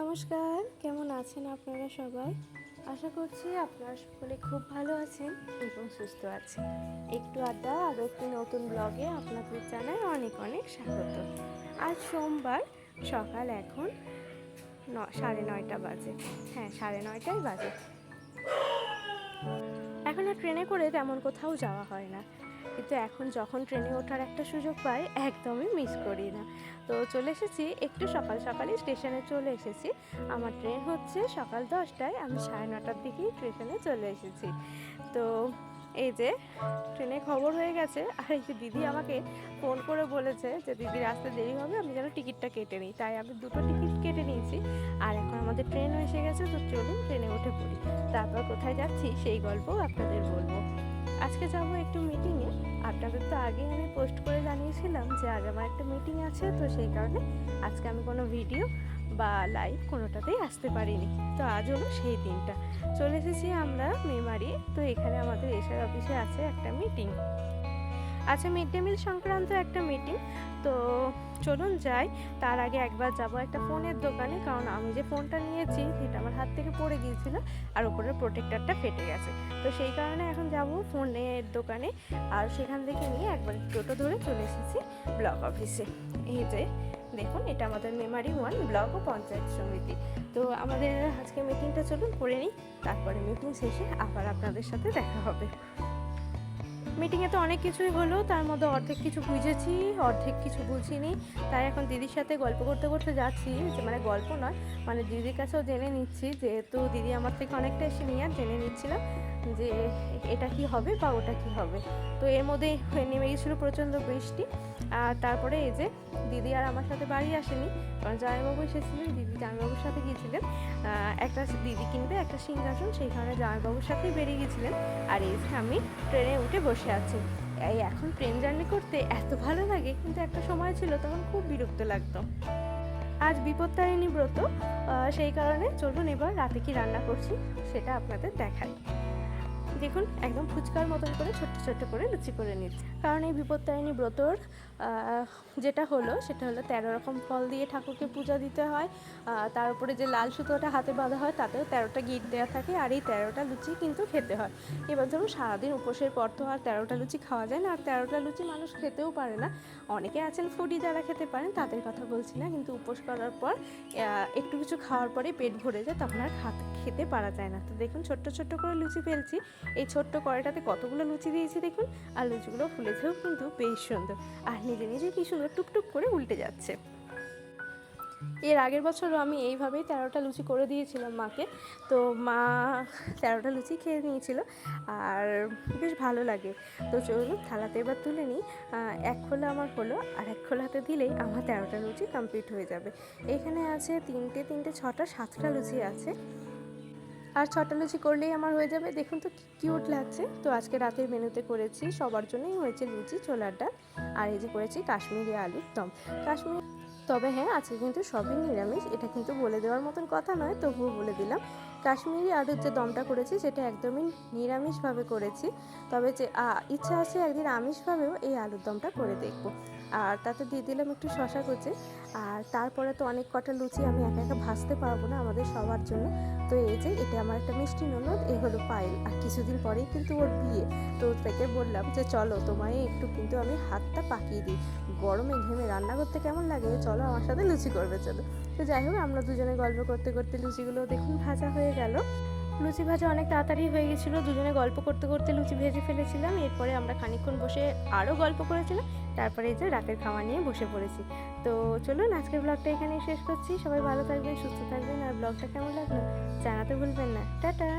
নমস্কার, কেমন আছেন আপনারা সবাই? আশা করছি আপনারা সকলে খুব ভালো আছেন এবং সুস্থ আছেন। একটু আড্ডা আরও একটি নতুন ব্লগে আপনাদের জানাই অনেক অনেক স্বাগত। আজ সোমবার, সকাল এখন ন, সাড়ে নয়টা বাজে। হ্যাঁ সাড়ে নয়টাই বাজে। এখন আর ট্রেনে করে তেমন কোথাও যাওয়া হয় না। কিন্তু এখন যখন ট্রেনে ওঠার একটা সুযোগ পাই, একদমই মিস করি না। তো চলে এসেছি, একটু সকাল সকালই স্টেশনে চলে এসেছি। আমার ট্রেন হচ্ছে সকাল দশটায়, আমি সাড়ে নটার দিকেই স্টেশনে চলে এসেছি। তো এই যে, ট্রেনে খবর হয়ে গেছে, আর এই যে দিদি আমাকে ফোন করে বলেছে যে, দিদি আসতে দেরি হবে, আমি যেন টিকিটটা কেটে নিই। তাই আমি দুটো টিকিট কেটে নিয়েছি, আর এখন আমাদের ট্রেনও এসে গেছে, তো চলুন ট্রেনে উঠে পড়ি। তারপর কোথায় যাচ্ছি, সেই গল্পও আপনাদের বলব। আজকে যাব একটু মিটিংয়ে আপনাদের তো আগেই আমি পোস্ট করে জানিয়েছিলাম যে আজ আমার একটা মিটিং আছে, তো সেই কারণে আজকে আমি কোনো ভিডিও বা লাইভ কোনোটাতেই আসতে পারিনি। তো আজ হলো সেই দিনটা। চলে এসেছি আমরা মেমারি। তো এখানে আমাদের এসআর অফিসে আছে একটা মিটিং আচ্ছা মিড ডে মিল সংক্রান্ত একটা মিটিং তো চলুন যাই। তার আগে একবার যাব একটা ফোনের দোকানে, কারণ আমি যে ফোনটা নিয়েছি সেটা আমার হাত থেকে পড়ে গিয়েছিল আর উপরের প্রোটেক্টরটা ফেটে গেছে। তো সেই কারণে এখন যাব ফোনের দোকানে আর সেখান থেকে নিয়ে একবার টোটো ধরে চলে এসেছি ব্লক অফিসে। এই যে দেখুন, এটা আমাদের মেমারি ওয়ান ব্লক ও পঞ্চায়েত সমিতি। তো আমাদের আজকে মিটিংটা চলুন করে নিই, তারপরে মিটিং শেষে আবার আপনাদের সাথে দেখা হবে। মিটিংয়ে তো অনেক কিছুই হলো, তার মধ্যে অর্ধেক কিছু বুঝেছি, অর্ধেক কিছু বুঝিনি। তাই এখন দিদির সাথে গল্প করতে করতে যাচ্ছি, যে মানে গল্প নয় মানে দিদির কাছেও জেনে নিচ্ছি, যেহেতু দিদি আমার থেকে অনেকটা এসে সিনিয়র, জেনে নিচ্ছিলাম যে এটা কি হবে বা ওটা কি হবে। তো এর মধ্যে নেমে গেছিল প্রচণ্ড বৃষ্টি, আর তারপরে এই যে দিদি আর আমার সাথে বাড়ি আসেনি, কারণ জামাইবাবু এসেছিলেন, দিদি জামাইবাবুর সাথে গিয়েছিলেন একটা দিদি কিনবে, একটা সিংহাসন, সেই কারণে জামাইবাবুর সাথেই বেরিয়ে গেছিলেন আর এই যে আমি ট্রেনে উঠে বসে আছি। এই এখন ট্রেন জার্নি করতে এত ভালো লাগে, কিন্তু একটা সময় ছিল তখন খুব বিরক্ত লাগতো। আজ বিপত্তারিণী ব্রত সেই কারণে চলুন এবার রাতে কি রান্না করছি সেটা আপনাদের দেখাই। দেখুন, একদম ফুচকার মতন করে, ছোট্ট ছোট্ট করে লুচি করে নিচ্ছি। কারণ এই বিপত্তারিণী ব্রতর যেটা হলো, সেটা হলো তেরো রকম ফল দিয়ে ঠাকুরকে পূজা দিতে হয়। তার উপরে যে লাল সুতোটা হাতে বাঁধা হয়, তাতেও তেরোটা গিট দেওয়া থাকে আর এই তেরোটা লুচি কিন্তু খেতে হয়। এবার ধরুন, সারাদিন উপোসের পর তো আর তেরোটা লুচি খাওয়া যায় না, আর তেরোটা লুচি মানুষ খেতেও পারে না। অনেকে আছেন ফুডি যারা খেতে পারেন, তাদের কথা বলছি না, কিন্তু উপোস করার পর একটু কিছু খাওয়ার পরে পেট ভরে যায়, তখন আর খেতে পারা যায় না। তো দেখুন, ছোট্ট ছোট্ট করে লুচি ফেলছি এই ছোট্ট কড়াইটাতে কতগুলো লুচি দিয়েছি দেখুন? আর লুচিগুলো ফুলেছেও কিন্তু বেশ সুন্দর। আর নিজে নিজে কি সুন্দর টুকটুক করে উল্টে যাচ্ছে। এর আগের বছরও আমি এইভাবেই তেরোটা লুচি করে দিয়েছিলাম মাকে। তো মা তেরোটা লুচি খেয়ে নিয়েছিল আর বেশ ভালো লাগে। তো চলুন থালাতে এবার তুলে নিই। এক খোলা আমার হলো আর এক খোলাতে দিলেই আমার তেরোটা লুচি কমপ্লিট হয়ে যাবে। এখানে আছে তিনটে তিনটে, ছটা, সাতটা লুচি আছে। আর ছটা লুচি করলেই আমার হয়ে যাবে। দেখুন তো কিউট লাগছে। তো আজকে রাতের মেনুতে করেছি, সবার জন্যই হয়েছে লুচি, ছোলার ডাল আর এই যে করেছি কাশ্মীরি আলুর দম। কাশ্মীর তবে হ্যাঁ আজকে কিন্তু সবই নিরামিষ, এটা কিন্তু বলে দেওয়ার মতন কথা নয়, তবুও বলে দিলাম। কাশ্মীরি আলুর যে দমটা করেছি, সেটা একদমই নিরামিষভাবে করেছি। তবে যে ইচ্ছা আছে একদিন আমিষভাবেও এই আলুর দমটা করে দেখব। আর তাতে দিয়ে দিলাম একটু শশা কুচি। আর তারপরে তো অনেক কটা লুচি আমি একা একা ভাজতে পারব না আমাদের সবার জন্য। তো এই যে, এটা আমার একটা মিষ্টি ননদ এই হলো পায়েল। আর কিছুদিন পরেই কিন্তু ওর বিয়ে। তো থেকে বললাম যে, চলো তোমায় একটু কিন্তু আমি হাতটা পাকিয়ে দিই। গরমে ঘেমে রান্না করতে কেমন লাগে? চলো আমার সাথে লুচি করবে চলো। তো যাই হোক, আমরা দুজনে গল্প করতে করতে লুচিগুলো দেখুন ভাজা হয়ে গেল। লুচি ভাজা অনেক তাড়াতাড়ি হয়ে গেছিল, দুজনে গল্প করতে করতে লুচি ভেজে ফেলেছিলাম। এরপরে আমরা খানিক্ষণ বসে আরও গল্প করেছিলাম। তারপরে এই যে রাতের খাওয়া নিয়ে বসে পড়েছি। তো চলুন, আজকের ব্লগটা এখানেই শেষ করছি। সবাই ভালো থাকবেন, সুস্থ থাকবেন, আর ব্লগটা কেমন লাগল জানাতে ভুলবেন না। টাটা!